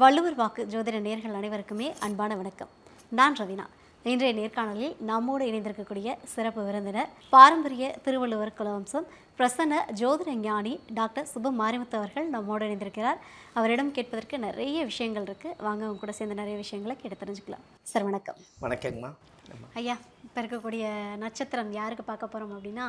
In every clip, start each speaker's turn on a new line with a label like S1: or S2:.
S1: வள்ளுவர் வாக்கு ஜோதிட நேர்கள் அனைவருக்குமே அன்பான வணக்கம். நான் ரவினா. இன்றைய நேர்காணலில் நம்மோடு இணைந்திருக்கக்கூடிய சிறப்பு விருந்தினர் பாரம்பரிய திருவள்ளுவர் குலவம்சம் பிரசன்ன ஜோதிட ஞானி டாக்டர் சுப மாரிமுத்து அவர்கள் நம்மோடு இணைந்திருக்கிறார். அவரிடம் கேட்பதற்கு நிறைய விஷயங்கள் இருக்கு. வாங்க அவங்க கூட சேர்ந்து நிறைய விஷயங்களை கேட்டு தெரிஞ்சுக்கலாம். சார் வணக்கம்.
S2: வணக்கங்கம்மா.
S1: ஐயா இப்போ இருக்கக்கூடிய நட்சத்திரம் யாருக்கு பார்க்க போறோம் அப்படின்னா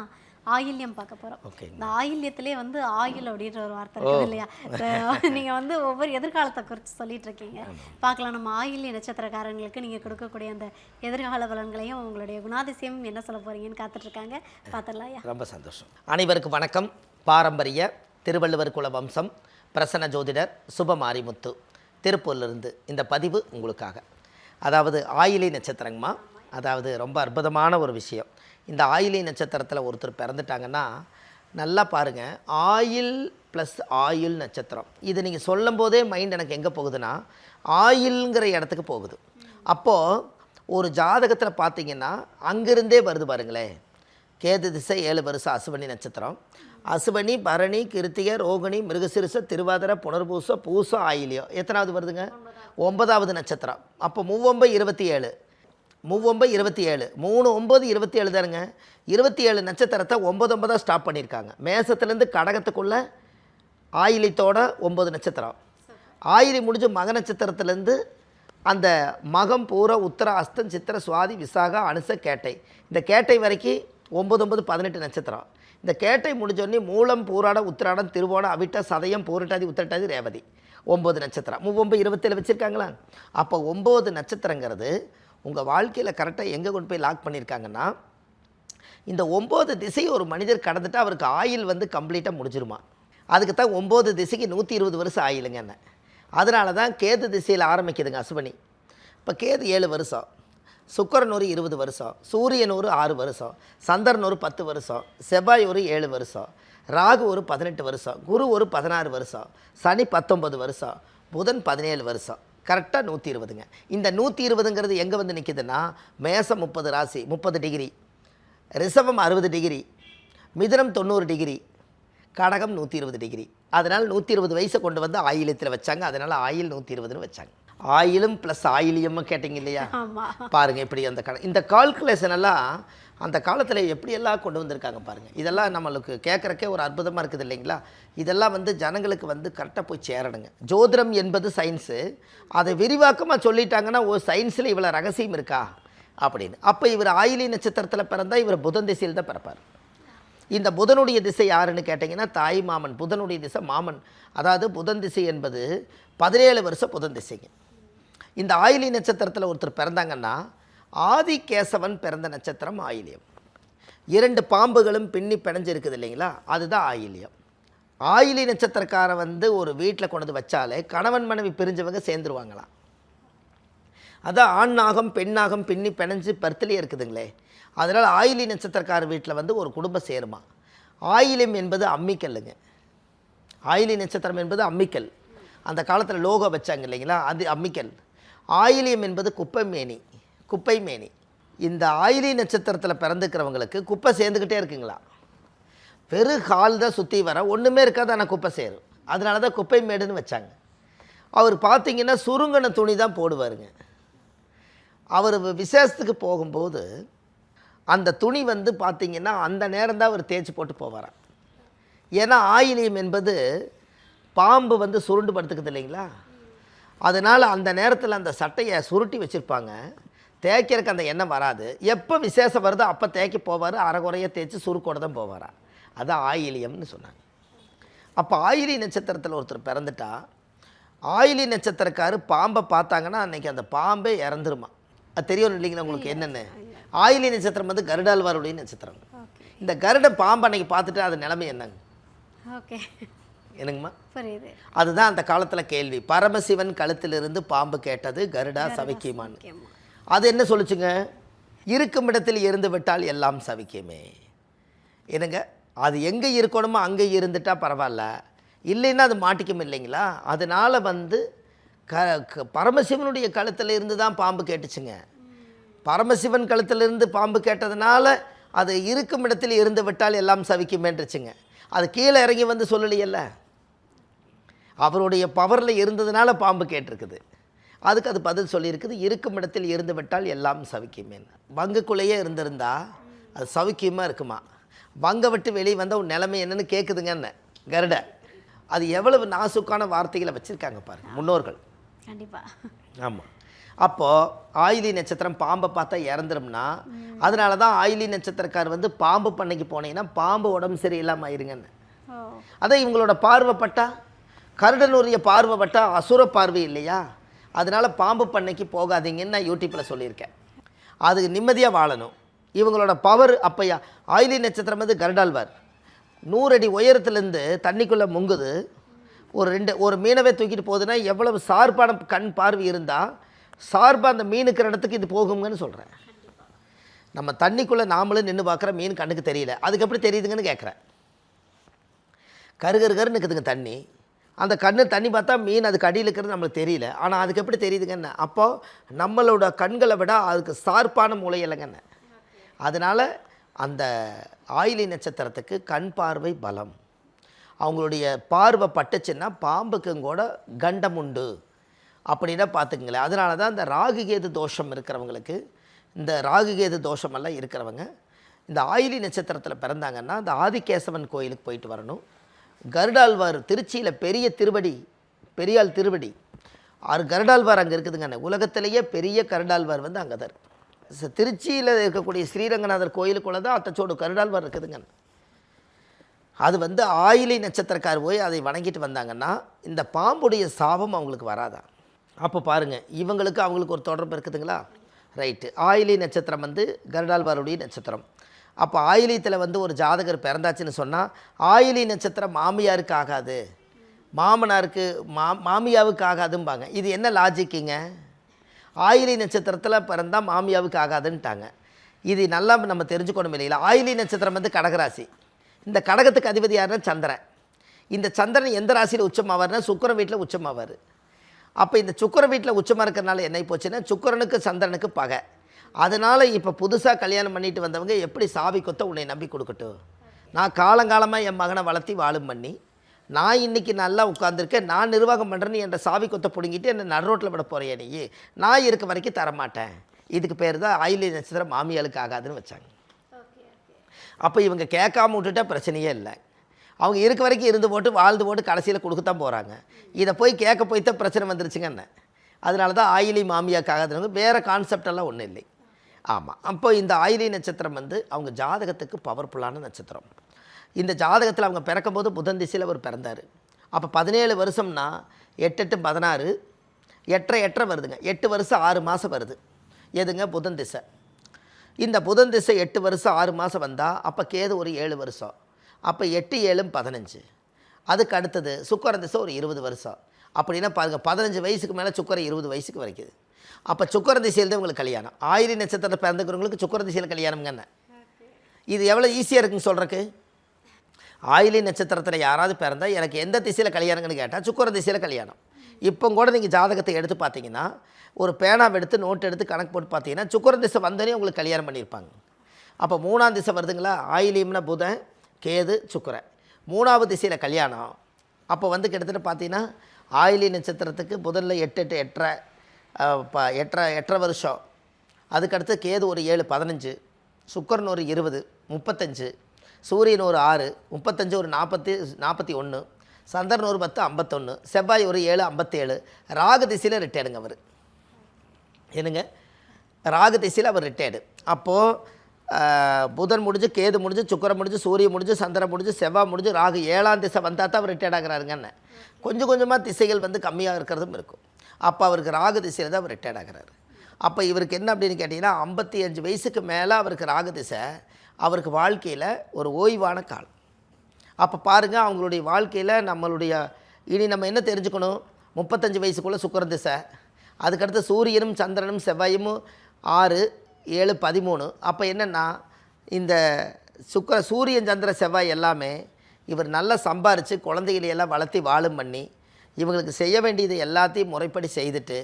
S1: ஆயில்யம் பார்க்க
S2: ஓகேங்க.
S1: இந்த ஆயில்யத்திலே வந்து ஆயில் அப்படின்ற ஒரு வார்த்தை இருக்குது இல்லையா? அஹ் நீங்க வந்து ஒவ்வொரு எதிர்காலத்தை குறித்து சொல்லிட்டு இருக்கீங்க. பார்க்கலாம். நம்ம ஆயில்ய நட்சத்திரக்காரங்களுக்கு நீங்க கொடுக்கக்கூடிய அந்த எதிர்கால பலன்களையும் உங்களுடைய குணாதிசயம் என்ன சொல்ல இருக்காங்க பார்த்துடலாம் ஐயா.
S2: ரொம்ப சந்தோஷம். அனைவருக்கும் வணக்கம். பாரம்பரிய திருவள்ளுவர் குல வம்சம் பிரசன்ன ஜோதிடர் சுபமாரிமுத்து திருப்பூர்லேருந்து இந்த பதிவு உங்களுக்காக. அதாவது ஆயிலி நட்சத்திரங்கம்மா. அதாவது ரொம்ப அற்புதமான ஒரு விஷயம். இந்த ஆயிலி நட்சத்திரத்தில் ஒருத்தர் பிறந்துட்டாங்கன்னா நல்லா பாருங்கள் ஆயில் ப்ளஸ் ஆயுள் நட்சத்திரம். இதை நீங்கள் சொல்லும் போதே மைண்ட் எனக்கு எங்கே போகுதுன்னா ஆயில்ங்கிற இடத்துக்கு போகுது. அப்போது ஒரு ஜாதகத்தில் பார்த்தீங்கன்னா அங்கிருந்தே வருது பாருங்களேன். கேது திசை ஏழு வருஷம் அசுவனி நட்சத்திரம். அசுவனி பரணி கிருத்திக ரோகிணி மிருகசிறுச திருவாதிரை புனர்பூச பூச ஆயிலியோ எத்தனாவது வருதுங்க? ஒன்பதாவது நட்சத்திரம். அப்போ மூவொம்பது இருபத்தி ஏழு. மூவொம்பது இருபத்தி ஏழு. மூணு ஒம்பது இருபத்தி ஏழு தானுங்க. இருபத்தி ஏழு நட்சத்திரத்தை ஒம்பது ஒன்பதாக ஸ்டாப் பண்ணியிருக்காங்க. மேசத்துலேருந்து கடகத்துக்குள்ளே ஆயிலித்தோட ஒம்பது நட்சத்திரம். ஆயிலி முடிஞ்சு மக நட்சத்திரத்துலேருந்து அந்த மகம் பூர உத்தர அஸ்தன் சித்திர சுவாதி விசாகா அனுச கேட்டை. இந்த கேட்டை வரைக்கும் ஒம்பது ஒம்பது பதினெட்டு நட்சத்திரம். இந்த கேட்டை முடிஞ்சோடனே மூலம் பூராட உத்திராடம் திருவோணம் அவிட்ட சதயம் பூரட்டாதி உத்திரட்டாதி ரேவதி. ஒம்பது நட்சத்திரம். மூவொம்பது இருபத்தேழு வச்சுருக்காங்களா? அப்போ ஒம்பது நட்சத்திரங்கிறது உங்கள் வாழ்க்கையில் கரெக்டாக எங்கே கொண்டு போய் லாக் பண்ணியிருக்காங்கன்னா இந்த ஒம்பது திசை ஒரு மனிதர் கடந்துட்டா அவருக்கு ஆயில் வந்து கம்ப்ளீட்டாக முடிஞ்சிருமா? அதுக்கு தான் ஒம்பது திசைக்கு நூற்றி இருபது வருஷம் ஆயிலுங்க என்ன. அதனால தான் கேது திசையில் ஆரம்பிக்குதுங்க அசுவனி இப்போ கேது ஏழு வருஷம் சுக்கரன் ஒரு இருபது வருஷம் சூரியன் ஒரு ஆறு வருஷம் சந்திரன் ஒரு பத்து வருஷம் செவ்வாய் ஒரு ஏழு வருஷம் ராகு ஒரு பதினெட்டு வருஷம் குரு ஒரு பதினாறு வருஷம் சனி பத்தொம்பது வருஷம் புதன் பதினேழு வருஷம். கரெக்டாக நூற்றி இருபதுங்க. இந்த நூற்றி இருபதுங்கிறது எங்கே வந்து நிற்கிதுன்னா மேசம் முப்பது ராசி முப்பது டிகிரி. ரிசவம் அறுபது டிகிரி. மிதுனம் தொண்ணூறு டிகிரி. கடகம் நூற்றி இருபது டிகிரி. அதனால் நூற்றி இருபது வயசை கொண்டு வந்து ஆயிலத்தில் வச்சாங்க. அதனால் ஆயில் நூற்றி இருபதுன்னு வச்சாங்க. ஆயிலும் ப்ளஸ் ஆயிலியமும் கேட்டிங்க இல்லையா பாருங்கள் இப்படி அந்த கண இந்த கால்குலேஷன் எல்லாம் அந்த காலத்தில் எப்படியெல்லாம் கொண்டு வந்திருக்காங்க பாருங்கள் இதெல்லாம் நம்மளுக்கு கேட்குறக்கே ஒரு அற்புதமாக இருக்குது இல்லைங்களா? இதெல்லாம் வந்து ஜனங்களுக்கு வந்து கரெக்டாக போய் சேரணுங்க. ஜோதிடம் என்பது சயின்ஸு அதை விரிவாக்கமாக சொல்லிட்டாங்கன்னா ஓ சயின்ஸில் இவ்வளோ ரகசியம் இருக்கா? அப்படின்னு. அப்போ இவர் ஆயிலி நட்சத்திரத்தில் பிறந்தா இவர் புதன் திசையில் தான் பிறப்பார். இந்த புதனுடைய திசை யாருன்னு கேட்டிங்கன்னா தாய் மாமன். புதனுடைய திசை மாமன். அதாவது புதன் திசை என்பது பதினேழு வருஷம் புதன் திசைங்க. இந்த ஆயிலி நட்சத்திரத்தில் ஒருத்தர் பிறந்தாங்கன்னா ஆதிகேசவன் பிறந்த நட்சத்திரம் ஆயிலியம். இரண்டு பாம்புகளும் பின்னி பிணைஞ்சு இருக்குது இல்லைங்களா? அதுதான் ஆயிலியம். ஆயிலி நட்சத்திரக்காரன் வந்து ஒரு வீட்டில் கொண்டு வந்து வச்சாலே கணவன் மனைவி பிரிஞ்சவங்க சேர்ந்துருவாங்களாம். அதான் ஆண் நாகம் பெண் நாகம் பின்னி பிணைஞ்சு பருத்திலே இருக்குதுங்களே. அதனால் ஆயிலி நட்சத்திரக்கார வீட்டில் வந்து ஒரு குடும்பம் சேருமா. ஆயிலியம் என்பது அம்மிக்கல்லுங்க. ஆயிலி நட்சத்திரம் என்பது அம்மிக்கல். அந்த காலத்தில் லோகோ வச்சாங்க இல்லைங்களா? அது அம்மிக்கல். ஆயிலியம் என்பது குப்பை மேனி குப்பை மேனி இந்த ஆயிலி நட்சத்திரத்தில் பிறந்துக்கிறவங்களுக்கு குப்பை சேர்ந்துக்கிட்டே இருக்குங்களா? வெறும் கால் தான் சுற்றி வர ஒன்றுமே இருக்காது ஆனால் குப்பை சேரும். அதனால தான் குப்பை மேடுன்னு வச்சாங்க. அவர் பார்த்தீங்கன்னா சுருங்கின துணி தான் போடுவாருங்க. அவர் விசேஷத்துக்கு போகும்போது அந்த துணி வந்து பார்த்தீங்கன்னா அந்த நேரம் தான் அவர் தேய்ச்சி போட்டு போவாராம். ஏன்னா ஆயிலியம் என்பது பாம்பு வந்து சுருண்டு படுத்துக்குது இல்லைங்களா? அதனால் அந்த நேரத்தில் அந்த சட்டையை சுருட்டி வச்சுருப்பாங்க. தேய்க்கிறதுக்கு அந்த எண்ணெய் வராது. எப்போ விசேஷம் வருதோ அப்போ தேய்க்க போவார். அரைகுறைய தேய்ச்சி சுருக்கோட தான் போவாரா? அது ஆயிலியம்னு சொன்னாங்க. அப்போ ஆயிலி நட்சத்திரத்தில் ஒருத்தர் பிறந்துட்டா ஆயிலி நட்சத்திரக்காரு பாம்பை பார்த்தாங்கன்னா அன்னைக்கு அந்த பாம்பே இறந்துருமா? அது தெரியும் இல்லைங்களா உங்களுக்கு என்னென்னு? ஆயிலி நட்சத்திரம் வந்து கருடாழ்வாருடைய நட்சத்திரம். இந்த கருட பாம்பு அன்னைக்கு பார்த்துட்டு அது நிலைமை என்னங்க?
S1: ஓகே.
S2: என்னங்கம்மா?
S1: புரியுது.
S2: அதுதான் அந்த காலத்தில் கேள்வி. பரமசிவன் கழுத்திலிருந்து பாம்பு கேட்டது கருடா சவிக்கியமான். அது என்ன சொல்லுச்சுங்க? இருக்கும் இடத்தில் இருந்து விட்டால் எல்லாம் சவிக்குமே. என்னங்க? அது எங்கே இருக்கணுமோ அங்கே இருந்துட்டா பரவாயில்ல. இல்லைன்னா அது மாட்டிக்கும் இல்லைங்களா? அதனால் வந்து க க- பரமசிவனுடைய கழுத்தில் இருந்து தான் பாம்பு கேட்டுச்சுங்க. பரமசிவன் கழுத்திலிருந்து பாம்பு கேட்டதுனால அது இருக்கும் இடத்தில் இருந்து விட்டால் எல்லாம் சவிக்குமேன்றுச்சுங்க. அது கீழே இறங்கி வந்து சொல்லலையல்ல? அவருடைய பவரில் இருந்ததுனால பாம்பு கேட்டிருக்குது. அதுக்கு அது பதில் சொல்லியிருக்குது. இருக்கும் இடத்தில் இருந்து விட்டால் எல்லாம் சவிக்குமே வங்குக்குள்ளேயே இருந்திருந்தா அது சவிக்கியமாக இருக்குமா? வங்க விட்டு வெளியே வந்தால் உன் நிலைமை என்னன்னு கேட்குதுங்கன்னு கருட. அது எவ்வளவு நாசுக்கான வார்த்தைகளை வச்சுருக்காங்க பாருங்க முன்னோர்கள்.
S1: கண்டிப்பாக
S2: ஆமாம் அப்போது ஆயிலி நட்சத்திரம் பாம்பை பார்த்தா இறந்துரும்னா அதனால தான் ஆயிலி நட்சத்திரக்கார் வந்து பாம்பு பண்ணைக்கு போனீங்கன்னா பாம்பு உடம்பு சரியில்லாமல் ஆயிருங்கன்னு. அதான் இவங்களோட பார்வை பட்டா கருடனுடைய பார்வை பட்டால் அசுர பார்வை இல்லையா? அதனால் பாம்பு பண்ணைக்கு போகாதீங்கன்னு நான் யூடியூப்பில் சொல்லியிருக்கேன். அதுக்கு நிம்மதியாக வாழணும். இவங்களோட பவர் அப்பையா? ஆயிலி நட்சத்திரம் வந்து கருடாழ்வார். நூறடி உயரத்துலேருந்து தண்ணிக்குள்ளே முங்குது. ஒரு ரெண்டு ஒரு மீனவே தூக்கிட்டு போகுதுன்னா எவ்வளவு சார்பான கண் பார்வை இருந்தால் சார்பாக அந்த மீனுக்கிற இடத்துக்கு இது போகுங்கன்னு சொல்கிறேன் நம்ம தண்ணிக்குள்ளே நாமளும் நின்று பார்க்குற மீன் கண்ணுக்கு தெரியல. அதுக்கு எப்படி தெரியுதுங்கன்னு கேட்குறேன் கருகருகருன்னு கருன்னு இருக்குதுங்க தண்ணி. அந்த கண்ணு தண்ணி பார்த்தா மீன் அதுக்கு அடியில் இருக்கிறது நம்மளுக்கு தெரியல. ஆனால் அதுக்கு எப்படி தெரியுதுங்கண்ணே அப்போது நம்மளோட கண்களை விட அதுக்கு சார்பான மூளை இல்லைங்கண்ணே அதனால் அந்த ஆயிலி நட்சத்திரத்துக்கு கண் பார்வை பலம். அவங்களுடைய பார்வை பட்டுச்சுன்னா பாம்புக்கும் கூட கண்டம் உண்டு. அப்படின்னா பார்த்துக்குங்களேன். அதனால தான் இந்த ராகுகேது தோஷம் இருக்கிறவங்களுக்கு இந்த ராகுகேது தோஷமெல்லாம் இருக்கிறவங்க இந்த ஆயிலி நட்சத்திரத்தில் பிறந்தாங்கன்னா இந்த ஆதிகேசவன் கோயிலுக்கு போயிட்டு வரணும். கருடாழ்வார் திருச்சியில் பெரிய திருவடி பெரியாள் திருவடி. ஆறு கருடாழ்வார் அங்கே இருக்குதுங்க. உலகத்திலேயே பெரிய கருடாழ்வார் வந்து அங்கே தான் திருச்சியில் இருக்கக்கூடிய ஸ்ரீரங்கநாதர் கோயிலுக்குள்ளே தான் அத்தச்சோடு கருடாழ்வார் இருக்குதுங்க. அது வந்து ஆயிலை நட்சத்திரக்கார் போய் அதை வணங்கிட்டு வந்தாங்கன்னா இந்த பாம்புடைய சாபம் அவங்களுக்கு வராதா? அப்போ பாருங்கள் இவங்களுக்கு அவங்களுக்கு ஒரு தொடர்பு இருக்குதுங்களா? ரைட்டு. ஆயிலி நட்சத்திரம் வந்து கருடாழ்வாருடைய நட்சத்திரம். அப்போ ஆயிலியத்தில் வந்து ஒரு ஜாதகர் பிறந்தாச்சுன்னு சொன்னால் ஆயிலி நட்சத்திரம் மாமியாருக்கு ஆகாது. மாமனாருக்கு மா மாமியாவுக்கு ஆகாதும்பாங்க. இது என்ன லாஜிக்குங்க ஆயிலி நட்சத்திரத்தில் பிறந்தால் மாமியாவுக்கு ஆகாதுன்ட்டாங்க. இது நல்லா நம்ம தெரிஞ்சுக்கணும் இல்லைங்களா? ஆயிலி நட்சத்திரம் வந்து கடகராசி. இந்த கடகத்துக்கு அதிபதி யாருன்னா சந்திரன். இந்த சந்திரன் எந்த ராசியில் உச்சமாவார்னா சுக்கிரன் வீட்டில் உச்சமாவார். அப்போ இந்த சுக்கரன் வீட்டில் உச்சமாக இருக்கிறனால என்ன போச்சுன்னா சுக்கரனுக்கு சந்திரனுக்கு பகை. அதனால் இப்போ புதுசாக கல்யாணம் பண்ணிட்டு வந்தவங்க எப்படி சாவி கொத்த உன்னை நம்பி கொடுக்கட்டும்? நான் காலங்காலமாக என் மகனை வளர்த்தி வாழும் பண்ணி நான் இன்னைக்கு நல்லா உட்காந்துருக்கேன் நான் நிர்வாகம் பண்ணுறேன்னு என்ற சாவி கொத்த பிடுங்கிட்டு என்னை நடுரோட்டில் விட போகிறேன் நீ? நான் இருக்க வரைக்கும் தரமாட்டேன். இதுக்கு பேர் தான் ஆயிலி நட்சத்திரம் மாமியாளுக்கு ஆகாதுன்னு வச்சாங்க. அப்போ இவங்க கேட்காம விட்டுட்டா பிரச்சனையே இல்லை. அவங்க இருக்க வரைக்கும் இருந்து போட்டு வாழ்ந்து போட்டு கடைசியில் கொடுக்கத்தான் போகிறாங்க இதை போய் கேட்க போய் தான் பிரச்சனை வந்துருச்சுங்க என்ன? அதனால தான் ஆயிலி மாமியாக்காகாதவங்க வேறு கான்செப்ட் எல்லாம் ஒன்றும் இல்லை. ஆமாம் அப்போ இந்த ஆயிலி நட்சத்திரம் வந்து அவங்க ஜாதகத்துக்கு பவர்ஃபுல்லான நட்சத்திரம். இந்த ஜாதகத்தில் அவங்க பிறக்கும்போது புதன் திசையில் அவர் பிறந்தார். அப்போ பதினேழு வருஷம்னா எட்டு எட்டு பதினாறு எட்டரை எட்டரை வருதுங்க. எட்டு வருஷம் ஆறு மாதம் வருது. எதுங்க? புதன் திசை. இந்த புதன் திசை எட்டு வருஷம் ஆறு மாதம் வந்தால் அப்போ கேது ஒரு ஏழு வருஷம். அப்போ எட்டு ஏழும் பதினஞ்சு. அதுக்கு அடுத்தது சுக்கரன் திசை ஒரு இருபது வருஷம். அப்படின்னா பாருங்கள் பதினஞ்சு வயசுக்கு மேலே சுக்கரை இருபது வயசுக்கு வரைக்குது. அப்போ சுக்கர திசையில் தான் உங்களுக்கு கல்யாணம். ஆயிரி நட்சத்திரத்தில் பிறந்துக்கிறவங்களுக்கு சுக்கர திசையில் கல்யாணம்ங்க இது எவ்வளோ ஈஸியாக இருக்குன்னு சொல்கிறக்கு ஆயிலி நட்சத்திரத்தில் யாராவது பிறந்தால் எனக்கு எந்த திசையில் கல்யாணங்கன்னு கேட்டால் சுக்கர திசையில் கல்யாணம். இப்போ கூட நீங்கள் ஜாதகத்தை எடுத்து பார்த்தீங்கன்னா ஒரு பேனாவை எடுத்து நோட் எடுத்து கணக்கு போட்டு பார்த்தீங்கன்னா சுக்கர திசை வந்தோடனே உங்களுக்கு கல்யாணம் பண்ணியிருப்பாங்க. அப்போ மூணாம் திசை வருதுங்களா? ஆயிலியம்னா புதன் கேது சுக்கரை மூணாவது திசையில் கல்யாணம். அப்போ வந்து கிட்டத்தட்ட பார்த்தீங்கன்னா ஆயிலி நட்சத்திரத்துக்கு புதனில் எட்டு எட்டு எட்டரை எட்டரை எட்டரை வருஷம். அதுக்கடுத்து கேது ஒரு ஏழு பதினஞ்சு. சுக்கரன் ஒரு இருபது முப்பத்தஞ்சு. சூரியன் ஒரு ஆறு முப்பத்தஞ்சு ஒரு நாற்பத்தி நாற்பத்தி ஒன்று சந்திரன் ஒரு பத்து ஐம்பத்தொன்று செவ்வாய் ஒரு ஏழு ஐம்பத்தேழு. ராகு திசையில் ரிட்டையர்டுங்க அவர். என்னங்க? ராகு திசையில் அவர் ரிட்டையர்டு அப்போது புதன் முடிஞ்சு கேது முடிஞ்சு சுக்கரன் முடிஞ்சு சூரியன் முடிஞ்சு சந்திரன் முடிஞ்சு செவ்வாய் முடிஞ்சு ராகு ஏழாம் திசை வந்தால் தான் அவர் ரிட்டையர்ட் ஆகிறாருங்கன்னு. கொஞ்சம் கொஞ்சமாக திசைகள் வந்து கம்மியாக இருக்கிறதும் இருக்கும். அப்போ அவருக்கு ராகு திசையில் தான் அவர் ரிட்டையர்ட் ஆகிறாரு. அப்போ இவருக்கு என்ன அப்படின்னு கேட்டிங்கன்னா ஐம்பத்தி அஞ்சு வயசுக்கு மேலே அவருக்கு ராகு திசை அவருக்கு வாழ்க்கையில் ஒரு ஓய்வான காலம். அப்போ பாருங்கள் அவங்களுடைய வாழ்க்கையில் நம்மளுடைய இனி நம்ம என்ன தெரிஞ்சுக்கணும்? முப்பத்தஞ்சு வயசுக்குள்ளே சுக்கர திசை அதுக்கடுத்து சூரியனும் சந்திரனும் செவ்வாயும் ஆறு ஏழு பதிமூணு. அப்போ என்னென்னா இந்த சுக்கர சூரியன் சந்திர செவ்வாய் எல்லாமே இவர் நல்லா சம்பாரித்து குழந்தைகளையெல்லாம் வளர்த்தி வாழும் பண்ணி இவங்களுக்கு செய்ய வேண்டியது எல்லாத்தையும் முறைப்படி செய்துட்டு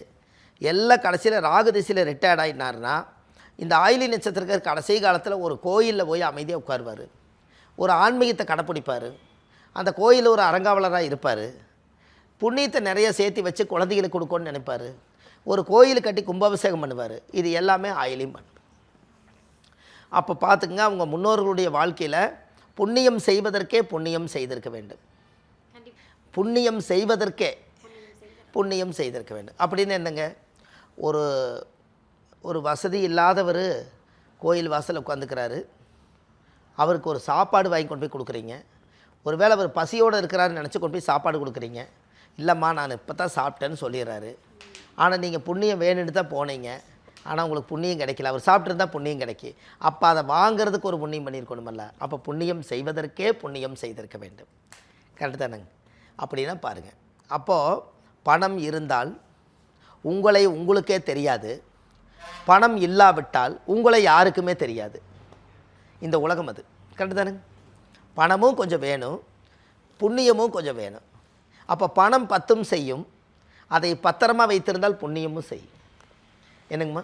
S2: எல்லாம் கடைசியில் ராகு திசையில் ரிட்டையர்ட் ஆகினார்னா இந்த ஆயிலி நட்சத்திரக்கார் கடைசி காலத்தில் ஒரு கோயிலில் போய் அமைதியாக உட்காருவார். ஒரு ஆன்மீகத்தை கடைப்பிடிப்பார். அந்த கோயிலில் ஒரு அரங்காவலராக இருப்பார். புண்ணியத்தை நிறைய சேர்த்து வச்சு குழந்தைகளுக்கு கொடுக்கணும்னு நினைப்பாரு. ஒரு கோயில் கட்டி கும்பாபிஷேகம் பண்ணுவார். இது எல்லாமே ஆயிலையும் பண்ணும் அப்போ பார்த்துக்குங்க அவங்க முன்னோர்களுடைய வாழ்க்கையில் புண்ணியம் செய்வதற்கே புண்ணியம் செய்திருக்க வேண்டும். புண்ணியம் செய்வதற்கே புண்ணியம் செய்திருக்க வேண்டும். அப்படின்னு என்னங்க? ஒரு ஒரு வசதி இல்லாதவர் கோயில் வாசலில் உட்காந்துக்கிறாரு. அவருக்கு ஒரு சாப்பாடு வாங்கி கொண்டு போய் கொடுக்குறீங்க. ஒருவேளை அவர் பசியோடு இருக்கிறாருன்னு நினச்சி கொண்டு போய் சாப்பாடு கொடுக்குறீங்க. இல்லைம்மா நான் இப்போ தான் சாப்பிட்டேன்னு சொல்லிடுறாரு. ஆனால் நீங்கள் புண்ணியம் வேணும்னு தான் போனீங்க. ஆனால் உங்களுக்கு புண்ணியம் கிடைக்கல. அவர் சாப்பிட்ருந்தா புண்ணியம் கிடைக்கி. அப்போ அதை வாங்கிறதுக்கு ஒரு புண்ணியம் பண்ணியிருக்கணுமல்ல. அப்போ புண்ணியம் செய்வதற்கே புண்ணியம் செய்திருக்க வேண்டும். கரெக்டு தானேங்க? அப்படின்னா பாருங்கள் அப்போது பணம் இருந்தால் உங்களை உங்களுக்கே தெரியாது. பணம் இல்லாவிட்டால் உங்களை யாருக்குமே தெரியாது. இந்த உலகம் அது. கரெக்டு தானே? பணமும் கொஞ்சம் வேணும். புண்ணியமும் கொஞ்சம் வேணும். அப்போ பணம் பத்தும் செய்யும். அதை பத்திரமா வைத்திருந்தால் புண்ணியமும் செய்யும். என்னங்கம்மா?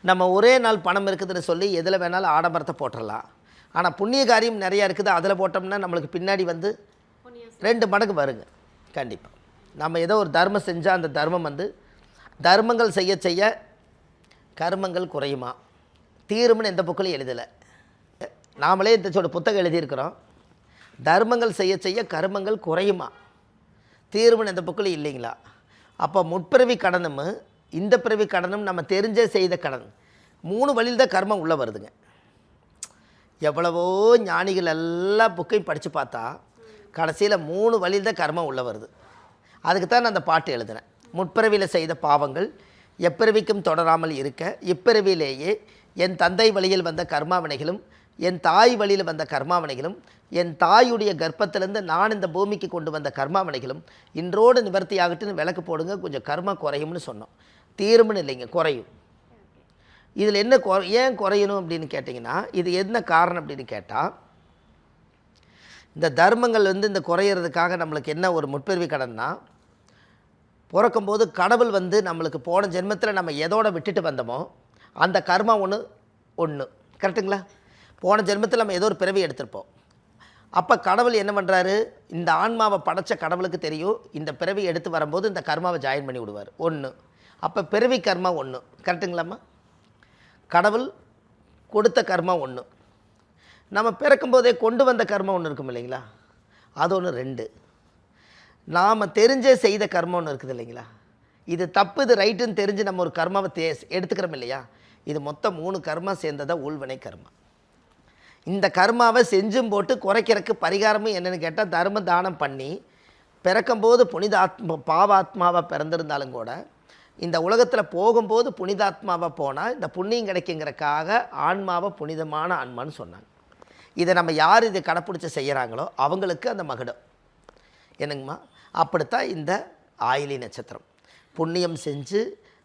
S2: நம்ம ஒரே நாள் பணம் இருக்குதுன்னு சொல்லி எதில் வேணாலும் ஆடம்பரத்தை போட்டுடலாம் ஆனால் புண்ணிய காரியம் நிறையா இருக்குது. அதில் போட்டோம்னா நம்மளுக்கு பின்னாடி வந்து ரெண்டு மடங்கு வருங்க. கண்டிப்பாக நம்ம ஏதோ ஒரு தர்மம் செஞ்சால் அந்த தர்மம் வந்து தர்மங்கள் செய்ய செய்ய கர்மங்கள் குறையுமா? தீரும்னு எந்த புக்கிலையும் எழுதலை. நாமளே இந்த சொல்ல புத்தகம் எழுதியிருக்கிறோம். தர்மங்கள் செய்ய செய்ய கர்மங்கள் குறையுமா? தீர்வுன்னு எந்த புக்கிலும் இல்லைங்களா? அப்போ முற்பிறவி கடனும் இந்த பிறவி கடனும் நம்ம தெரிஞ்சே செய்த கடன். மூணு வழியில் தான் கர்மம் உள்ளே வருதுங்க. எவ்வளவோ ஞானிகள் எல்லா புக்கையும் படித்து பார்த்தா கடைசியில் மூணு வழியில் தான் கர்மம் உள்ளே வருது. அதுக்கு தான் நான் அந்த பாட்டு எழுதினேன். முற்பிறவியில் செய்த பாவங்கள் எப்பிறவிக்கும் தொடராமல் இருக்க இப்பிறவிலேயே என் தந்தை வழியில் வந்த கர்மாவினைகளும் என் தாய் வழியில் வந்த கர்மாவினைகளும் என் தாயுடைய கர்ப்பத்திலேருந்து நான் இந்த பூமிக்கு கொண்டு வந்த கர்மாவினைகளும் இன்றோடு நிவர்த்தி ஆகட்டுன்னு விளக்கு போடுங்க கொஞ்சம் கர்மா குறையும்னு சொன்னோம். தீரும்னு இல்லைங்க குறையும். இதில் என்ன குறை ஏன் குறையணும் அப்படின்னு கேட்டிங்கன்னா இது என்ன காரணம் அப்படின்னு கேட்டால் இந்த தர்மங்கள் வந்து இந்த குறையிறதுக்காக நம்மளுக்கு என்ன ஒரு முற்பிறவி கடன்னா பிறக்கும்போது கடவுள் வந்து நம்மளுக்கு போன ஜென்மத்தில் நம்ம எதோட விட்டுட்டு வந்தோமோ அந்த கர்மா ஒன்று ஒன்று கரெக்டுங்களா போன ஜென்மத்தில் நம்ம ஏதோ ஒரு பிறவி எடுத்திருப்போம். அப்போ கடவுள் என்ன பண்ணுறாரு இந்த ஆன்மாவை படைச்ச கடவுளுக்கு தெரியும். இந்த பிறவி எடுத்து வரும்போது இந்த கர்மாவை ஜாயின் பண்ணி விடுவார். ஒன்று அப்போ பிறவி கர்மா ஒன்று கரெக்டுங்களாம்மா கடவுள் கொடுத்த கர்மா ஒன்று நம்ம பிறக்கும்போதே கொண்டு வந்த கர்மம் ஒன்று இருக்கும் இல்லைங்களா? அது ஒன்று ரெண்டு. நாம் தெரிஞ்சே செய்த கர்மம் ஒன்று இருக்குது இல்லைங்களா? இது தப்பு இது ரைட்டுன்னு தெரிஞ்சு நம்ம ஒரு கர்மாவை தே எடுத்துக்கிறோம் இல்லையா? இது மொத்தம் மூணு கர்மா சேர்ந்ததா உள்வினை கர்மா. இந்த கர்மாவை செஞ்சும் போட்டு குறைக்கிறதுக்கு பரிகாரமும் என்னென்னு கேட்டால் தர்ம தானம் பண்ணி பிறக்கும்போது புனித ஆத்மா பாவாத்மாவாக பிறந்திருந்தாலும் கூட இந்த உலகத்தில் போகும்போது புனிதாத்மாவாக போனால் இந்த புண்ணியம் கிடைக்குங்கிறக்காக ஆன்மாவை புனிதமான ஆன்மான்னு சொன்னாங்க. இதை நம்ம யார் இதை கடைப்பிடிச்சி செய்கிறாங்களோ அவங்களுக்கு அந்த மகுடம். என்னங்கம்மா? அப்படித்தான் இந்த ஆயிலி நட்சத்திரம். புண்ணியம் செஞ்சு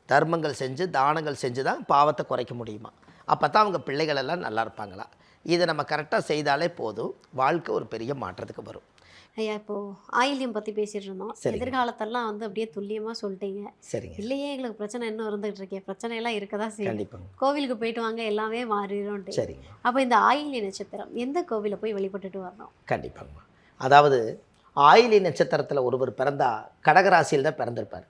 S2: தர்மங்கள் செஞ்சு தானங்கள் செஞ்சு தான் பாவத்தை குறைக்க முடியுமா? அப்போ தான் அவங்க பிள்ளைகளெல்லாம் நல்லா இருப்பாங்களா? இதை நம்ம கரெக்டாக செய்தாலே போதும். வாழ்க்கை ஒரு பெரிய மாற்றத்துக்கு வரும்.
S1: ஐயா இப்போ ஆயில்யம் பத்தி பேசிட்டு இருந்தோம். எதிர்காலத்தெல்லாம் வந்து அப்படியே துல்லியமா சொல்லிட்டீங்க.
S2: சரிங்க.
S1: இல்லையே எங்களுக்கு பிரச்சனை இன்னும் இருந்துகிட்டு இருக்கே. பிரச்சனை எல்லாம் இருக்கதா செய்யும்
S2: கண்டிப்பாங்க.
S1: கோவிலுக்கு போயிட்டு வாங்க எல்லாமே மாறிடும்
S2: சரிங்க.
S1: அப்போ இந்த ஆயில்ய நட்சத்திரம் எந்த கோவில போய் வழிபட்டுட்டு வரணும்?
S2: கண்டிப்பாங்கம்மா. அதாவது ஆயிலி நட்சத்திரத்தில் ஒருவர் பிறந்தா கடகராசியில் தான் பிறந்திருப்பார்.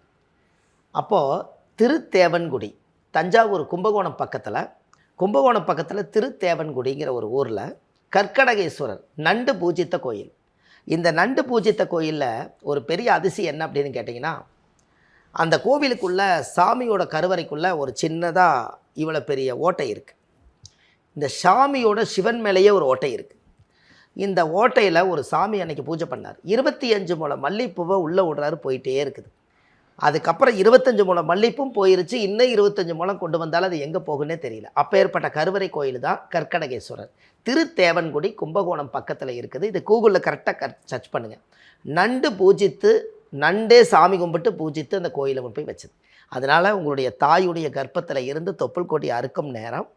S2: அப்போது திருத்தேவன்குடி தஞ்சாவூர் கும்பகோணம் பக்கத்தில் கும்பகோணம் பக்கத்தில் திருத்தேவன்குடிங்கிற ஒரு ஊரில் கற்கடகேஸ்வரர் நண்டு பூஜித்த கோயில். இந்த நண்டு பூஜித்த கோயிலில் ஒரு பெரிய அதிசயம் என்ன அப்படின்னு கேட்டிங்கன்னா அந்த கோவிலுக்குள்ளே சாமியோட கருவறைக்குள்ளே ஒரு சின்னதாக இவ்வளோ பெரிய ஓட்டை இருக்குது இந்த சாமியோட சிவன் மேலேயே ஒரு ஓட்டை இருக்குது இந்த ஓட்டையில் ஒரு சாமி அன்னைக்கு பூஜை பண்ணார். இருபத்தி அஞ்சு மூலம் மல்லிப்பூவை உள்ளே விடுறாரு போயிட்டே இருக்குது. அதுக்கப்புறம் இருபத்தஞ்சு மூலம் மல்லிப்பும் போயிருச்சு. இன்னும் இருபத்தஞ்சு மூலம் கொண்டு வந்தாலும் அது எங்கே போகுன்னே தெரியல. அப்பேற்பட்ட கருவறை கோயில் தான் கற்கடகேஸ்வரர். திருத்தேவன்குடி கும்பகோணம் பக்கத்தில் இருக்குது. இது கூகுளில் கரெக்டாக கர் சர்ச் பண்ணுங்கள் நண்டு பூஜித்து நண்டே சாமி கும்பிட்டு பூஜித்து அந்த கோயிலை கொண்டு போய் வச்சது. அதனால் உங்களுடைய தாயுடைய கர்ப்பத்தில் இருந்து தொப்புள் கொடி அறுக்கும் நேரம்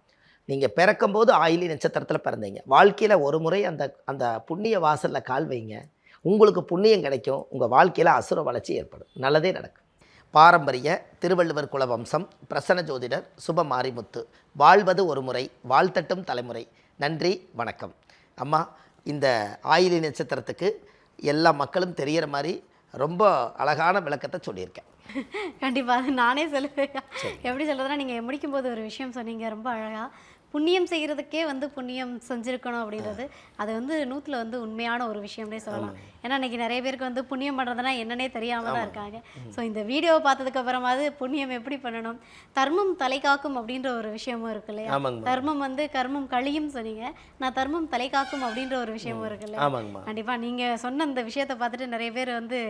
S2: நீங்கள் பிறக்கும்போது ஆயிலி நட்சத்திரத்தில் பிறந்தீங்க. வாழ்க்கையில் ஒரு முறை அந்த அந்த புண்ணிய வாசலில் கால் வைங்க. உங்களுக்கு புண்ணியம் கிடைக்கும். உங்கள் வாழ்க்கையில் அசுர வளர்ச்சி ஏற்படும். நல்லதே நடக்கும். பாரம்பரிய திருவள்ளுவர் குல வம்சம் பிரசன்ன ஜோதிடர் சுப மாரிமுத்து வாழ்வது ஒரு முறை வாழ்த்தட்டும் தலைமுறை. நன்றி வணக்கம். அம்மா இந்த ஆயிலி நட்சத்திரத்துக்கு எல்லா மக்களும் தெரிகிற மாதிரி ரொம்ப அழகான விளக்கத்தை சொல்லியிருக்கேன்.
S1: கண்டிப்பா அது நானே சொல்லுவேன். எப்படி சொல்றதுன்னா நீங்க முடிக்கும்போது ஒரு விஷயம் சொன்னீங்க ரொம்ப அழகா. புண்ணியம் செய்யறதுக்கே வந்து புண்ணியம் செஞ்சிருக்கணும் அப்படின்றது. அது வந்து நூத்துல வந்து உண்மையான ஒரு விஷயம்னே சொல்லலாம். ஏன்னா இன்னைக்கு நிறைய பேருக்கு வந்து புண்ணியம் பண்றதுனா என்னன்னே தெரியாம தான் இருக்காங்க. ஸோ இந்த வீடியோவை பார்த்ததுக்கு அப்புறமாவது புண்ணியம் எப்படி பண்ணணும்? தர்மம் தலை காக்கும் அப்படின்ற ஒரு விஷயமும் இருக்கு இல்லையா? தர்மம் வந்து கர்மம் கழியும் சொன்னீங்க. நான் தர்மம் தலை காக்கும் அப்படின்ற ஒரு விஷயமும் இருக்கு இல்லையா?
S2: ஆமாங்கம்மா
S1: கண்டிப்பா. நீங்க சொன்ன இந்த விஷயத்தை பார்த்துட்டு நிறைய பேர் வந்து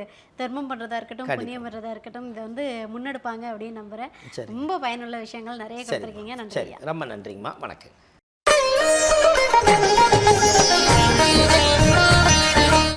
S1: தர்மம் பண்றதா இருக்கட்டும் புண்ணியம் பண்றதா இருக்கட்டும் இதை வந்து முன்னெடுப்பாங்க அப்படின்னு நம்புறேன்.
S2: சரி.
S1: ரொம்ப பயனுள்ள விஷயங்கள் நிறைய கொடுத்துருக்கீங்க நன்றி
S2: ரொம்ப நன்றிங்கம்மா வணக்கம்.